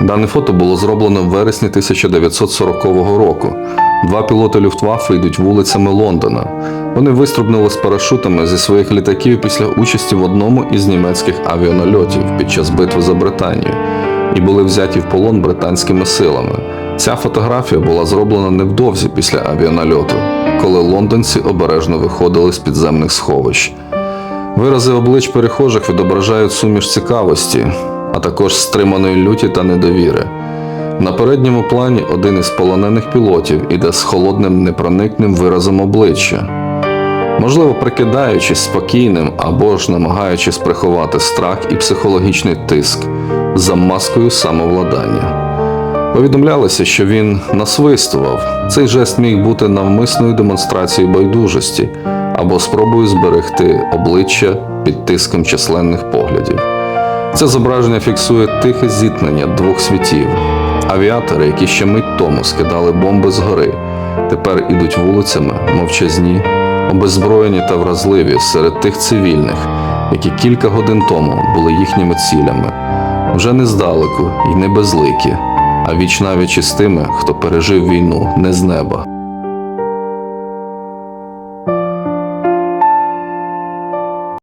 Дане фото було зроблено в вересні 1940 року. Два пілоти Люфтваффе йдуть вулицями Лондона. Вони вистрибнули з парашутами зі своїх літаків після участі в одному із німецьких авіанальотів під час битви за Британію і були взяті в полон британськими силами. Ця фотографія була зроблена невдовзі після авіанальоту, коли лондонці обережно виходили з підземних сховищ. Вирази облич перехожих відображають суміш цікавості, а також стриманої люті та недовіри. На передньому плані один із полонених пілотів іде з холодним непроникним виразом обличчя, можливо, прикидаючись спокійним або ж намагаючись приховати страх і психологічний тиск за маскою самовладання. Повідомлялося, що він насвистував. Цей жест міг бути навмисною демонстрацією байдужості або спробою зберегти обличчя під тиском численних поглядів. Це зображення фіксує тихе зіткнення двох світів. Авіатори, які ще мить тому скидали бомби згори, тепер ідуть вулицями, мовчазні, обеззброєні та вразливі серед тих цивільних, які кілька годин тому були їхніми цілями, вже не здалеку і не безликі, а віч навіч із тими, хто пережив війну не з неба.